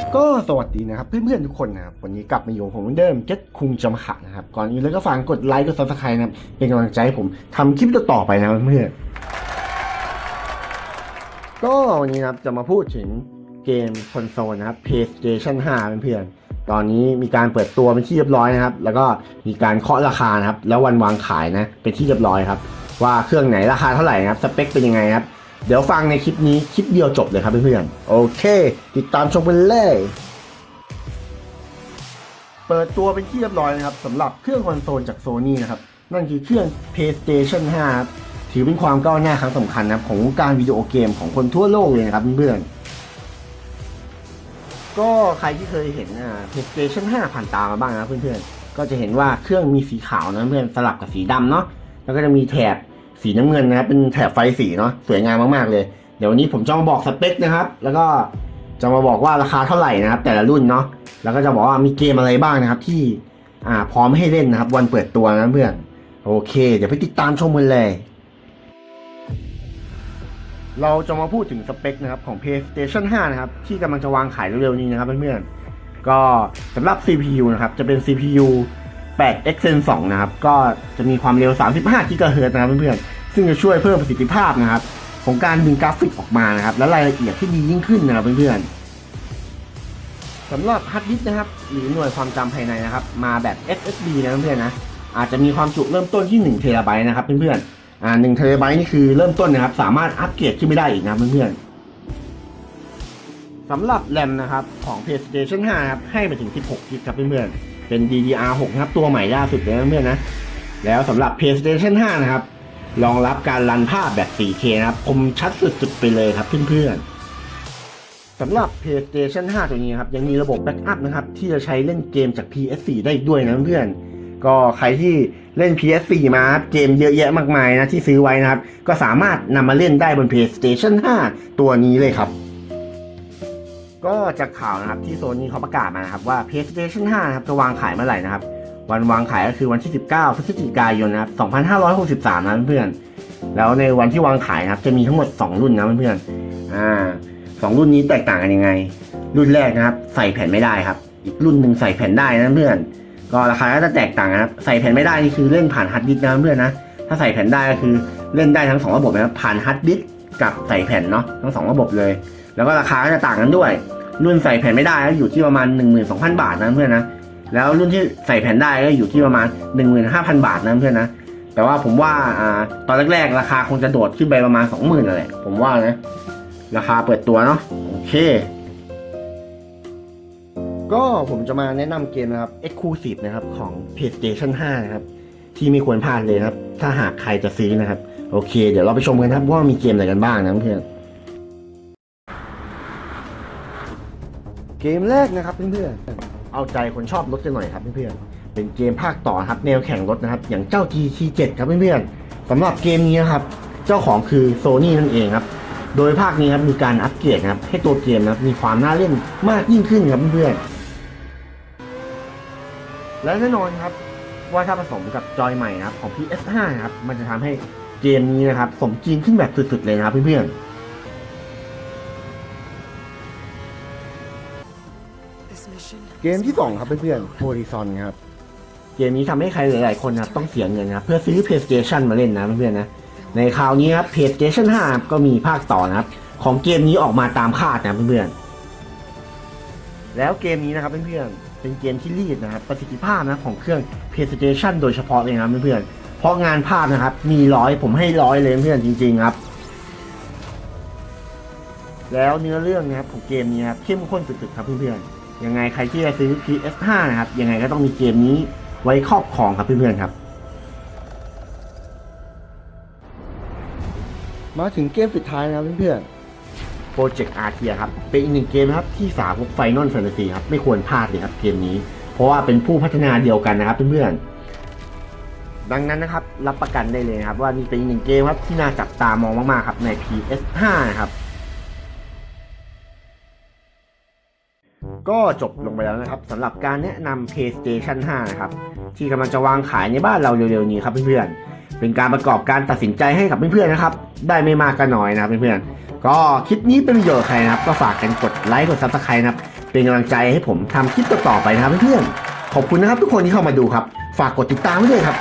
ับก็สวัสดีนะครับเพื่อนๆทุกคนนะครับวันนี้กลับมาอยู่ผมเหมือนเดิมเจ็ดคุงจำขะนะครับก่อนอื่นเลยก็ฝากกดไลค์กดซับสไครต์นะครับเป็นกำลังใจให้ผมทำคลิปต่อไปนะเพื่อนๆก็วันนี้นะครับจะมาพูดถึงเกมคอนโซลนะครับ PlayStation 5เพื่อนๆตอนนี้มีการเปิดตัวเป็นที่เรียบร้อยนะครับ แล้วก็มีการเคาะราคานะครับแล้ววันวางขายนะเป็นที่เรียบร้อยครับ ว่าเครื่องไหนราคาเท่าไหร่นะครับสเปคเป็นยังไงครับ เดี๋ยวฟังในคลิปนี้คลิปเดียวจบเลยครับเพื่อนๆโอเค ติดตามชมกันเลย เปิดตัวเป็นที่เรียบร้อยนะครับสำหรับเครื่องคอนโซลจากโซนี่นะครับนั่นคือเครื่อง PlayStation 5ครับถือเป็นความก้าวหน้าครั้งสำคัญนะครับของวงการวิดีโอเกมของคนทั่วโลกเลยนะครับเพื่อนๆก็ใครที่เคยเห็นอ่า PlayStation 5 ผ่านตามาบ้างนะเพื่อนๆก็จะเห็นว่าเครื่องมีสีขาวนะเพื่อนสลับกับสีดำเนาะแล้วก็จะมีแถบ สีน้ำเงินนะครับ เป็นแถบไฟสีเนาะสวยงามมากๆเลย เดี๋ยววันนี้ผมจะมาบอกสเปคนะครับ แล้วก็จะมาบอกว่าราคาเท่าไหร่นะครับ แต่ละรุ่นเนาะแล้วก็จะบอกว่ามีเกมอะไรบ้างนะครับ ที่อ่าพร้อมให้เล่นนะครับ วันเปิดตัวนะเพื่อนโอเค เดี๋ยวไปติดตามชมกันเลย เราจะมาพูดถึงสเปคนะครับของ PlayStation 5 นะครับ ที่กำลังจะวางขายเร็วๆนี้นะครับเพื่อนๆก็สำหรับ CPU นะครับ จะเป็น CPU 8 Exynos 2นะครับ ก็จะมีความเร็ว 35 GHz นะครับเพื่อนๆ ซึ่งจะช่วยเพิ่มประสิทธิภาพนะครับ ของการดึงกราฟิกออกมานะครับ และรายละเอียดที่ดียิ่งขึ้นนะครับเพื่อนๆสำหรับฮาร์ดดิสก์นะครับ หรือหน่วยความจำภายในนะครับ มาแบบ SSD นะเพื่อนๆนะอาจจะมีความจุเริ่มต้นที่1เทราไบต์นะครับเพื่อนๆอ่า1เทราไบต์นี่คือเริ่มต้นนะครับ สามารถอัปเกรดขึ้นไม่ได้อีกนะเพื่อนๆสำหรับแรมนะครับของ PlayStation 5 ครับ ให้ไปถึง 16 GB ครับเพื่อนๆ เป็น DDR6 นะครับ ตัวใหม่ล่าสุดเลยนะเพื่อนนะ แล้วสำหรับ PlayStation 5 นะครับ รองรับการรันภาพแบบ 4K นะครับคมชัดสุดๆไปเลยครับเพื่อนๆสำหรับ PlayStation 5 ตัวนี้ครับ ยังมีระบบแบ็กอัพนะครับ ที่จะใช้เล่นเกมจาก PS4 ได้อีกด้วยนะเพื่อนก็ใครที่เล่น PS4 มาเกมเยอะแยะมากมายนะที่ซื้อไว้นะครับ ก็สามารถนำมาเล่นได้บน PlayStation 5 ตัวนี้เลยครับ ก็จากข่าวนะครับที่โซนี่เขาประกาศมานะครับว่า PlayStation 5 นะครับจะวางขายเมื่อไหร่นะครับ วันวางขายก็คือวันที่ 19 พฤศจิกายนนะครับ 2563 นะเพื่อนๆแล้วในวันที่วางขายนะครับ จะมีทั้งหมด 2 รุ่นนะเพื่อนๆอ่าสองรุ่นนี้แตกต่างกันยังไง รุ่นแรกนะครับ ใส่แผ่นไม่ได้ครับ อีกรุ่นหนึ่งใส่แผ่นได้นะเพื่อน ก็ราคาก็จะแตกต่างนนะครับ ใส่แผ่นไม่ได้นี่คือเล่นผ่านฮาร์ดดิสก์นะเพื่อนนะถ้าใส่แผ่นได้ก็คือเล่นได้ทั้งสองระบบนะครับผ่านฮาร์ดดิสก์กับใส่แผ่นเนาะทั้งสองระบบเลย แล้วก็ราคาก็จะต่างกันด้วย รุ่นใส่แผ่นไม่ได้ก็อยู่ที่ประมาณ 12,000 บาทนะเพื่อนนะแล้วรุ่นที่ใส่แผ่นได้ก็อยู่ที่ประมาณ 15,000 บาทนะเพื่อนนะแต่ว่าผมว่าอ่าตอนแรกๆ ราคาคงจะโดดขึ้นไปประมาณ 20,000นั่นแหละผมว่านะราคาเปิดตัวเนาะโอเค ก็ผมจะมาแนะนำเกมนะครับ Exclusive นะครับของ PlayStation 5 นะครับ ที่ไม่ควรพลาดเลยนะครับ ถ้าหากใครจะซื้อนะครับ โอเค เดี๋ยวเราไปชมกันครับว่ามีเกมอะไรกันบ้างนะเพื่อน เกมแรกนะครับเพื่อนๆ เอาใจคนชอบรถกันหน่อยครับเพื่อนๆ เป็นเกมภาคต่อครับแนวแข่งรถนะครับ อย่างเจ้า GT7 ครับเพื่อนๆสำหรับเกมนี้นะครับ เจ้าของคือ Sony นั่นเองครับ โดยภาคนี้ครับมีการอัปเกรดครับให้ตัวเกมนะครับมีความน่าเล่นมากยิ่งขึ้นครับเพื่อนๆ และแน่นอนครับว่าถ้าผสมกับจอยใหม่นะครับของ PS5 ครับมันจะทำให้เกมนี้นะครับสมจริงขึ้นแบบสุดๆเลยนะครับเพื่อนๆ เกมที่ 2 ครับเพื่อนๆ Horizon ครับ เกมนี้ทำให้ใครหลายๆคนนะครับต้องเสียเงินนะครับเพื่อซื้อ PlayStation มาเล่นนะเพื่อนๆนะในคราวนี้ครับ PlayStation 5 ก็มีภาคต่อนะครับ ของเกมนี้ออกมาตามคาดนะเพื่อนๆ แล้วเกมนี้นะครับเพื่อนๆ เป็นเกมที่รีดนะครับประสิทธิภาพนะของเครื่อง PlayStation โดยเฉพาะเลยนะเพื่อนๆ เพราะงานภาพนะครับมีร้อยผมให้ร้อยเลยเพื่อนจริงๆครับแล้วเนื้อเรื่องนะครับของเกมนี้ครับเข้มข้นสุดๆครับเพื่อนๆ ยังไงใครที่จะซื้อ PS5 นะครับ ยังไงก็ต้องมีเกมนี้ไว้ครอบครองครับเพื่อนๆครับ มาถึงเกมสุดท้ายนะครับเพื่อนๆ Project a r t i a ครับ เป็นอีกหนึ่งเกมนะครับที่สาวก Final Fantasy ครับ ไม่ควรพลาดเลยครับเกมนี้ เพราะว่าเป็นผู้พัฒนาเดียวกันนะครับเพื่อนๆ ดังนั้นนะครับรับประกันได้เลยนะครับว่านี่เป็นอีกหนึ่งเกมครับที่น่าจับตามองมากๆครับใน PS5 นะครับ ก็จบลงไปแล้วนะครับสำหรับการแนะนำ PlayStation 5 นะครับ ที่กำลังจะวางขายในบ้านเราเร็วๆนี้ครับเพื่อนๆเป็นการประกอบการตัดสินใจให้กับเพื่อนๆนะครับ ได้ไม่มากก็น้อยนะครับเพื่อนๆก็คลิปนี้เป็นประโยชน์ใครนะครับ ก็ฝากกันกดไลค์กด Subscribe นะครับ เป็นกำลังใจให้ผมทำคลิปต่อๆไปนะครับเพื่อนๆขอบคุณนะครับทุกคนที่เข้ามาดูครับ ฝากกดติดตามไว้ด้วยครับ